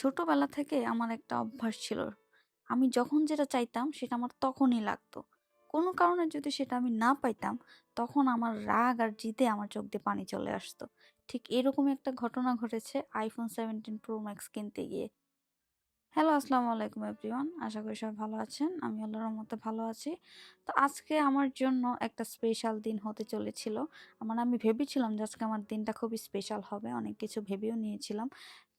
ছোটবেলা থেকে আমার একটা অভ্যাস ছিল। আমি যখন যেটা চাইতাম সেটা আমার তখনই লাগতো। কোনো কারণে যদি সেটা আমি না পাইতাম, তখন আমার রাগ আর জিতে আমার চোখ দিয়ে পানি চলে আসতো। ঠিক এরকমই একটা ঘটনা ঘটেছে আইফোন 17 প্রো ম্যাক্স কিনতে গিয়ে। হ্যালো, আসসালামু আলাইকুম এভরিওয়ান। আশা করি সবাই ভালো আছেন। আমি আল্লাহর রহমতে ভালো আছি। তো আজকে আমার জন্য একটা স্পেশাল দিন হতে চলেছিল। মানে আমি ভেবেছিলাম যে আজকে আমার দিনটা খুবই স্পেশাল হবে। অনেক কিছু ভেবেও নিয়েছিলাম।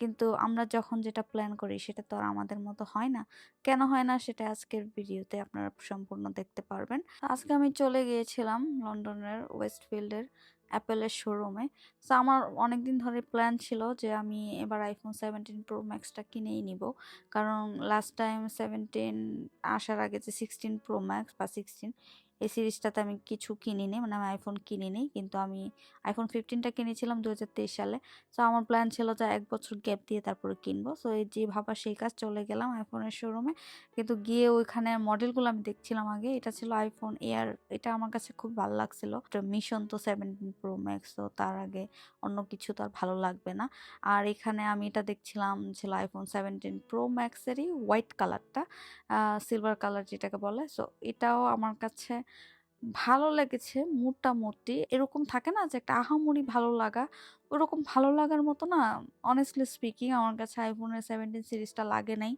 কিন্তু আমরা যখন যেটা প্ল্যান করি, সেটা তো আর আমাদের মতো হয় না। কেন হয় না সেটা আজকের ভিডিওতে আপনারা সম্পূর্ণ দেখতে পারবেন। আজকে আমি চলে গিয়েছিলাম লন্ডনের ওয়েস্টফিল্ডের অ্যাপেলের শোরুমে। সো আমার অনেক দিন ধরে প্ল্যান ছিল যে আমি এবার আইফোন 17 প্রো ম্যাক্সটা কিনেই নিবো। কারণ লাস্ট টাইম 17 আসার আগে যে সিক্সটিন প্রো ম্যাক্স বা 16 এই সিরিজটাতে আমি কিছু কিনিনি। মানে আমি iPhone কিনিনি। কিন্তু আমি iPhone 15 টা কিনেছিলাম ২০২৩ সালে। সো আমার প্ল্যান ছিল যে এক বছর গ্যাপ দিয়ে তারপরে কিনবো। সো এই যে ভাবা সেই কাজ, চলে গেলাম আইফোনের শোরুমে। কিন্তু গিয়ে ওইখানে মডেলগুলো আমি দেখছিলাম আগে। এটা ছিল আইফোন এয়ার এটা আমার কাছে খুব ভালো লাগছিল। মিশন তো 17 প্রো ম্যাক্স তো তার আগে অন্য কিছু তো আর ভালো লাগবে না। আর এখানে আমি এটা দেখছিলাম, ছিল আইফোন 17 প্রো ম্যাক্সেরই হোয়াইট কালারটা। সিলভার কালার যেটাকে বলে। সো এটাও আমার কাছে ভালো লেগেছে মোটামুটি। এরকম থাকে না যে একটা আহামরি ভালো লাগা, ওরকম ভালো লাগার মতো না অনেস্টলি স্পিকিং আমার কাছে আইফোনের 17 সিরিজটা লাগে নাই।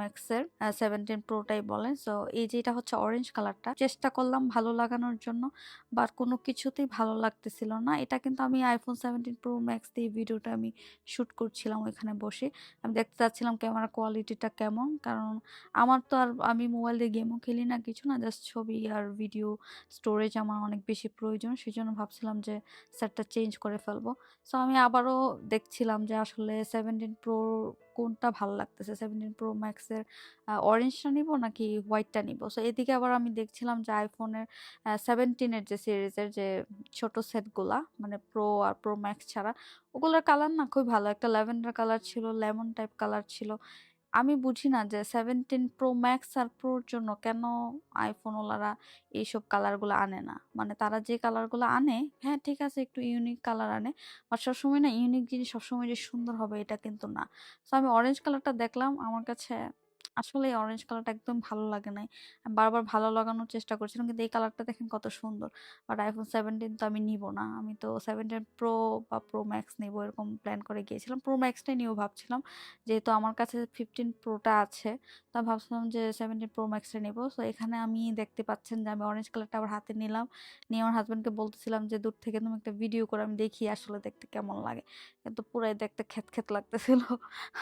Max এর আ 17 বলেন। সো এই যে এটা হচ্ছে অরেঞ্জ কালারটা। চেষ্টা করলাম ভালো লাগানোর জন্য। বাট কোনো কিছুতেই ভালো লাগতেছিল না। এটা কিন্তু আমি আইফোন 17 প্রো ম্যাক্স দিয়ে ভিডিওটা আমি শ্যুট করছিলাম ওইখানে বসে। আমি দেখতে চাচ্ছিলাম ক্যামেরা কোয়ালিটিটা কেমন। কারণ আমার তো আর, আমি মোবাইল দিয়ে গেমও খেলি না কিছু না। জাস্ট ছবি আর ভিডিও স্টোরেজ আমার অনেক বেশি প্রয়োজন। সেই জন্য ভাবছিলাম যে সেটটা চেঞ্জ করে ফেলব। সো আমি আবারও দেখছিলাম যে আসলে সেভেন্টিন প্রো কোনটা ভালো লাগতেছে। সেভেন্টিন প্রো ম্যাক্সের অরেঞ্জটা নিবো নাকি হোয়াইটটা নিব সো এদিকে আবার আমি দেখছিলাম যে আইফোনের এর আ 17 এর যে সিরিজের যে ছোট সেটগুলা মানে প্রো আর প্রো ম্যাক্স ছাড়া ওগুলোর কালার না খুবই ভালো। একটা ল্যাভেন্ডার কালার ছিল, লেমন টাইপ কালার ছিল। আমি বুঝি না যে সেভেন্টিন প্রো ম্যাক্স আর প্রোর জন্য কেন আইফোনওয়ালারা ওয়ালারা এইসব কালারগুলো আনে না। মানে তারা যে কালারগুলো আনে, হ্যাঁ ঠিক আছে একটু ইউনিক কালার আনে। বাট সবসময় না ইউনিক জিনিস সবসময় যে সুন্দর হবে এটা কিন্তু না। সো আমি অরেঞ্জ কালারটা দেখলাম আমার কাছে আসলেই অরেঞ্জ কালারটা একদম ভালো লাগে নাই। বারবার ভালো লাগানোর চেষ্টা করছিলাম কিন্তু এই কালারটা দেখেন কত সুন্দর। বাট আইফোন 17 তো আমি নিবো না। আমি তো 17 প্রো বা প্রো ম্যাক্স নিবো এরকম প্ল্যান করে গিয়েছিলাম। প্রো ম্যাক্সটাই টাই নিবো ভাবছিলাম। যেহেতু আমার কাছে ফিফটিন প্রোটা আছে। তো ভাবছিলাম যে 17 প্রো Max টা নিবো। সো এখানে আমি দেখতে পাচ্ছেন যে আমি অরেঞ্জ কালারটা আবার হাতে নিলাম। নিয়ে আমার হাজব্যান্ডকে বলতেছিলাম যে দূর থেকে তুমি একটা ভিডিও করে আমি দেখি আসলে দেখতে কেমন লাগে। কিন্তু পুরাই দেখতে খেত খেত লাগতেছিল।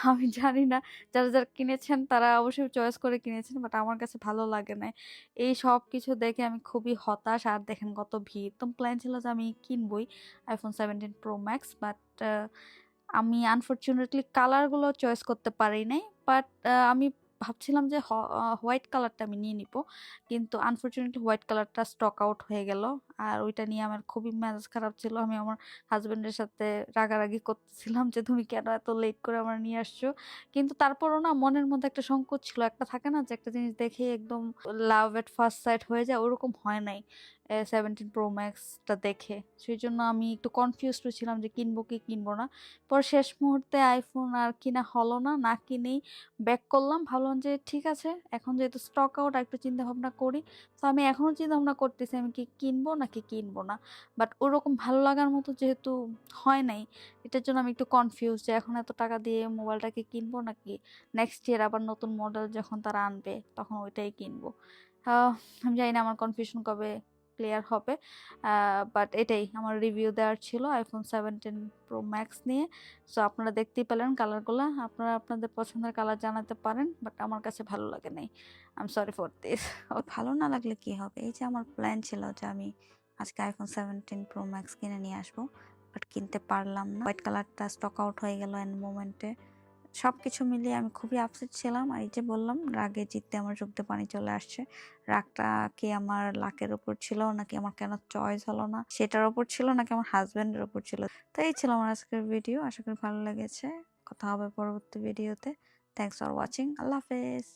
আমি জানি না যারা, যারা কিনেছেন তারা অবশ্যই চয়েস করে কিনেছেন। বাট আমার কাছে ভালো লাগে নাই। এই সব কিছু দেখে আমি খুবই হতাশ। আর দেখেন কত ভিড়। তো প্ল্যান ছিল যে আমি কিনবই আইফোন 17 প্রো ম্যাক্স বাট আমি আনফরচুনেটলি কালারগুলো চয়েস করতে পারি নাই। বাট আমি ভাবছিলাম যে হোয়াইট কালারটা আমি নিয়ে নিবো। কিন্তু আনফর্চুনেটলি হোয়াইট কালারটা স্টক আউট হয়ে গেল। আর ওইটা নিয়ে আমার খুবই মেজাজ খারাপ ছিল। আমি আমার হাসব্যান্ডের সাথে রাগারাগি করতেছিলাম যে, তুমি কেন এত লেট করে আমার নিয়ে আসছো। কিন্তু তারপরও না মনের মধ্যে একটা সংকোচ ছিল। একটা থাকে না যে, একটা জিনিস দেখে একদম লাভ এট ফার্স্ট সাইট হয়ে যায়, ওরকম হয় নাই। সেভেন্টিন প্রো ম্যাক্সটা দেখে সেই জন্য আমি একটু কনফিউজড ছিলাম যে, কিনবো কি কিনবো না। পরে শেষ মুহূর্তে আইফোন আর কিনা হলো না। না কিনেই ব্যাক করলাম। ভাবলাম যে, ঠিক আছে, এখন যেহেতু স্টক আউট একটু চিন্তা ভাবনা করি। তো আমি এখনও চিন্তা ভাবনা করতেছি, আমি কি কিনবো নাকি কিনবো না। বাট ওরকম ভালো লাগার মতো যেহেতু হয় নাই, এটার জন্য আমি একটু কনফিউজ যে এখন এত টাকা দিয়ে মোবাইলটাকে কিনবো নাকি নেক্সট ইয়ার আবার নতুন মডেল যখন তারা আনবে তখন ওইটাই কিনবো। আমি জানি না আমার কনফিউশন কবে ক্লিয়ার হবে। বাট এটাই আমার রিভিউ দেওয়ার ছিল iPhone 17 প্রো ম্যাক্স নিয়ে। সো আপনারা দেখতেই পেলেন কালারগুলো আপনারা আপনাদের পছন্দের কালার জানাতে পারেন। বাট আমার কাছে ভালো লাগে নাই। I am sorry for this. ভালো না লাগলে কি হবে? এই যে আমার প্ল্যান ছিল যে আমি আজকে আইফোন 17 প্রো ম্যাক্স কিনে নিয়ে আসব। বাট কিনতে পারলাম না। হোয়াইট কালারটা স্টক আউট হয়ে গেল এন্ড মোমেন্টে। সব কিছু মিলিয়ে আমি খুবই আপসেট ছিলাম। আর এই যে বললাম, রাগে জিততে আমার চোখ দিয়ে পানি চলে আসছে। রাগটা কি আমার লাকের ওপর ছিল, নাকি আমার কেন চয়েস হলো না সেটার ওপর ছিল, নাকি আমার হাজব্যান্ডের ওপর ছিল। তো এই ছিল আমার আজকের ভিডিও। আশা করি ভালো লেগেছে। কথা হবে পরবর্তী ভিডিওতে। Thanks for watching. আল্লাহ হাফেজ।